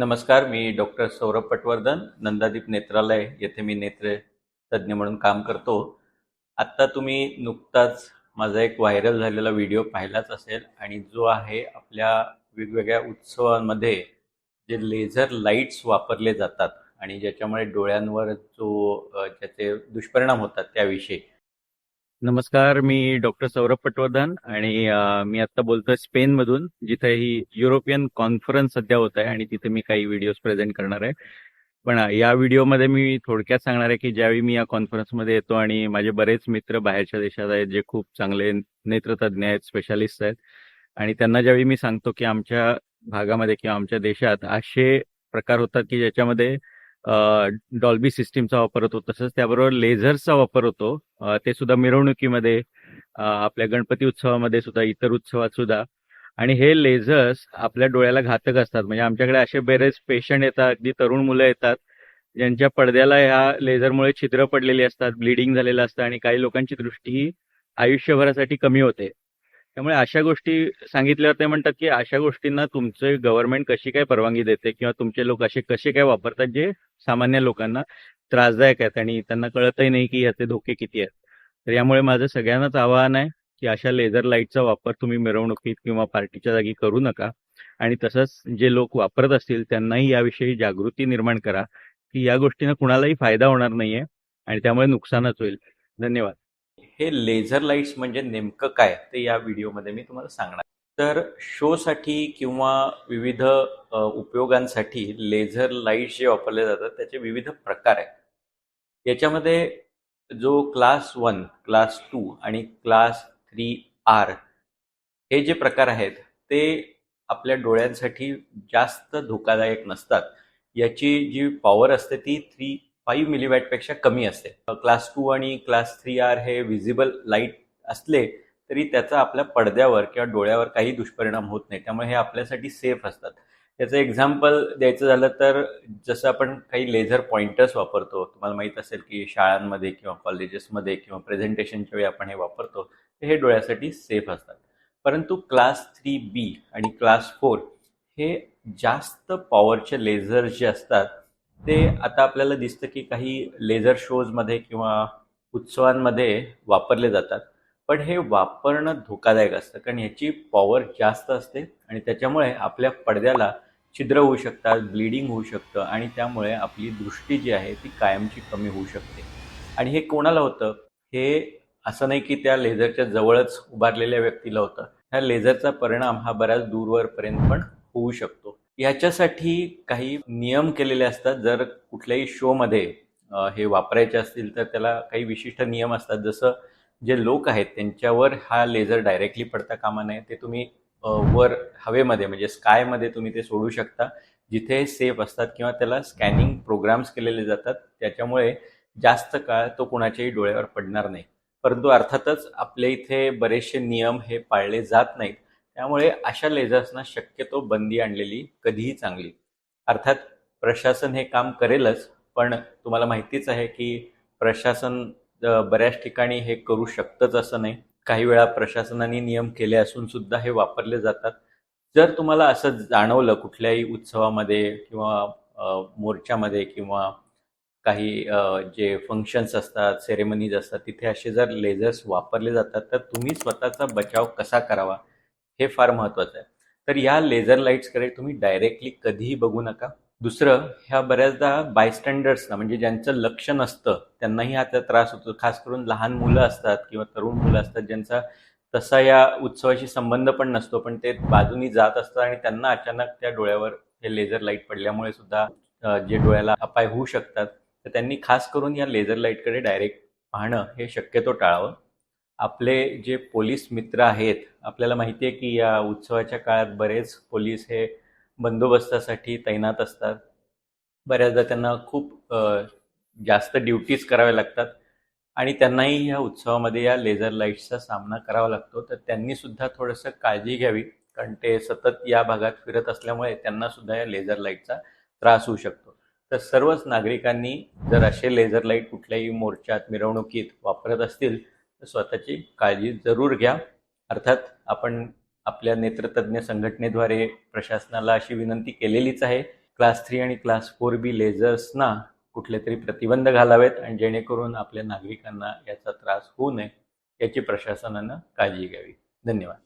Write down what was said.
नमस्कार मी डॉक्टर सौरभ पटवर्धन नंदादीप नेत्रालय येथे मी नेत्र तज्ज्ञ म्हणून काम करतो. आत्ता तुम्ही नुकताच माझा एक व्हायरल झालेला व्हिडिओ पाहिलाच असेल आणि जो आहे आपल्या वेगवेगळ्या उत्सवांमध्ये जे लेझर लाईट्स वापरले जातात आणि ज्याच्यामुळे डोळ्यांवर जो ज्याचे दुष्परिणाम होतात त्याविषयी. नमस्कार मी डॉक्टर सौरभ पटवर्धन आणि मी आता बोलतोय स्पेनमधून जिथे ही युरोपियन कॉन्फरन्स सध्या होत आहे आणि तिथे मी काही व्हिडिओज प्रेझेंट करणार आहे. पण या व्हिडिओमध्ये मी थोडक्यात सांगणार आहे की ज्यावेळी मी या कॉन्फरन्समध्ये येतो आणि माझे बरेच मित्र बाहेरच्या देशात आहेत जे खूप चांगले नेत्रतज्ञ आहेत स्पेशालिस्ट आहेत आणि त्यांना ज्यावेळी मी सांगतो की आमच्या भागामध्ये किंवा आमच्या देशात असे प्रकार होतात की ज्याच्यामध्ये डॉल्बी सिस्टीमचा वापर होतो तसंच त्याबरोबर लेझर्सचा वापर होतो. ते सुद्धा मिरवणुकीमध्ये आपल्या गणपती उत्सवामध्ये सुद्धा इतर उत्सवात सुद्धा. आणि हे लेझर्स आपल्या डोळ्याला घातक असतात. म्हणजे आमच्याकडे असे बरेच पेशंट येतात अगदी तरुण मुलं येतात ज्यांच्या पडद्याला ह्या लेझरमुळे छिद्र पडलेली असतात ब्लिडिंग झालेलं असतं आणि काही लोकांची दृष्टी ही आयुष्यभरासाठी कमी होते. त्यामुळे अशा गोष्टी सांगितल्यावर ते म्हणतात की अशा गोष्टींना तुमचे गव्हर्नमेंट कशी काय परवानगी देते किंवा तुमचे लोक असे कसे काय वापरतात जे सामान्य लोकांना त्रासदायक आहेत आणि त्यांना कळतही नाही की याचे धोके किती आहेत. तर यामुळे माझं सगळ्यांनाच आवाहन आहे की अशा लेझर लाईटचा वापर तुम्ही मिरवणुकीत किंवा पार्टीच्या जागी करू नका आणि तसंच जे लोक वापरत असतील त्यांनाही याविषयी जागृती निर्माण करा की या गोष्टीनं कुणालाही फायदा होणार नाहीये आणि त्यामुळे नुकसानच होईल. धन्यवाद. हे लेझर लाईट्स म्हणजे नेमकं काय? ते या व्हिडिओमध्ये मी तुम्हाला सांगणार तर शोसाठी किंवा विविध उपयोगांसाठी लेझर लाईट्स जे वापरले जातात त्याचे विविध प्रकार आहेत. याच्यामध्ये जो क्लास वन क्लास टू आणि क्लास थ्री आर हे जे प्रकार आहेत ते आपल्या डोळ्यांसाठी जास्त धोकादायक नसतात. याची जी पॉवर असते ती थ्री फाईव्ह मिलीवॅटपेक्षा कमी असते. क्लास टू आणि क्लास थ्री आर हे विजिबल लाइट असले तरी त्याचा आपल्या पडद्यावर किंवा डोळ्यावर काही दुष्परिणाम होत नाही. त्यामुळे हे आपल्यासाठी सेफ असतात. याचं एक्झाम्पल द्यायचं झालं तर जसं आपण काही लेझर पॉइंटर्स वापरतो. तुम्हाला माहीत असेल की शाळांमध्ये किंवा कॉलेजेसमध्ये किंवा प्रेझेंटेशनच्या वेळी आपण हे वापरतो. तर हे डोळ्यासाठी सेफ असतात. परंतु क्लास थ्री बी आणि क्लास फोर हे जास्त पॉवरचे लेझर जे असतात ते आता आपल्याला दिसतं की काही लेझर शोजमध्ये किंवा उत्सवांमध्ये वापरले जातात. पण हे वापरणं धोकादायक असतं कारण ह्याची पॉवर जास्त असते आणि त्याच्यामुळे आपल्या पडद्याला छिद्र होऊ शकतात ब्लिडिंग होऊ शकतं आणि त्यामुळे आपली दृष्टी जी आहे ती कायमची कमी होऊ शकते. आणि हे कोणाला होतं? हे असं नाही की त्या लेझरच्या जवळच उभारलेल्या व्यक्तीला होतं. ह्या लेझरचा परिणाम हा बऱ्याच दूरवरपर्यंत पण होऊ शकतो. याच्यासाठी काही नियम केलेले असतात. जर कुठल्याही शोमध्ये हे वापरायचे असतील तर त्याला काही विशिष्ट नियम असतात. जसं जे लोक आहेत त्यांच्यावर हा लेझर डायरेक्टली पडता कामा नये. ते तुम्ही वर हवेमध्ये म्हणजे स्कायमध्ये तुम्ही ते सोडू शकता. जिथे सेफ असतात किंवा त्याला स्कॅनिंग प्रोग्राम्स केलेले जातात. त्याच्यामुळे जास्त काळ तो कुणाच्याही डोळ्यावर पडणार नाही. परंतु अर्थातच आपल्या इथे बरेचसे नियम हे पाळले जात नाहीत. त्यामुळे अशा लेझर्सना शक्यतो बंदी आणलेली कधीही चांगली. अर्थात प्रशासन हे काम करेलच पण तुम्हाला माहितीच आहे की प्रशासन बऱ्याच ठिकाणी हे करू शकतंच असं नाही. काही वेळा प्रशासनाने नियम केले असून सुद्धा हे वापरले जातात. जर तुम्हाला असं जाणवलं कुठल्याही उत्सवामध्ये किंवा मोर्चामध्ये किंवा काही जे फंक्शन्स असतात सेरेमनीज असतात तिथे असे जर लेझर्स वापरले जातात तर तुम्ही स्वतःचा बचाव कसा करावा? हे फार महत्त्वाचं आहे. तर या लेझर लाईट्सकडे तुम्ही डायरेक्टली कधीही बघू नका. दुसरं ह्या बऱ्याचदा बायस्टँडर्सना म्हणजे ज्यांचं लक्ष नसतं त्यांनाही आता त्रास होतो. खास करून लहान मुलं असतात किंवा तरुण मुलं असतात ज्यांचा तसा या उत्सवाशी संबंध पण नसतो पण ते बाजूनी जात असतात आणि त्यांना अचानक त्या डोळ्यावर हे लेझर लाइट पडल्यामुळे सुद्धा जे डोळ्याला अपाय होऊ शकतात. तर त्यांनी खास करून या लेझर लाईटकडे डायरेक्ट पाहणं हे शक्यतो टाळावं. आपले जे पोलीस मित्र आहेत आपल्याला माहिती आहे की या उत्सवाच्या काळात बरेच पोलीस हे बंदोबस्तासाठी तैनात असतात. बऱ्याचदा त्यांना खूप जास्त ड्युटीज कराव्या लागतात आणि त्यांनाही या उत्सवामध्ये या लेझर लाईट्सचा सामना करावा लागतो. तर त्यांनी सुद्धा थोडंसं काळजी घ्यावी कारण ते सतत या भागात फिरत असल्यामुळे त्यांना सुद्धा या लेझर लाईटचा त्रास होऊ शकतो. तर सर्वच नागरिकांनी जर असे लेझर लाइट कुठल्याही मोर्चात मिरवणुकीत वापरत असतील स्वतःची काळजी जरूर घ्या. अर्थात आपण आपल्या नेत्रतज्ज्ञ संघटनेद्वारे प्रशासनाला अशी विनंती केलेलीच आहे. क्लास थ्री आणि क्लास फोर बी लेझर्सना कुठले तरी प्रतिबंध घालावेत आणि जेणेकरून आपल्या नागरिकांना याचा त्रास होऊ नये याची प्रशासनानं काळजी घ्यावी. धन्यवाद.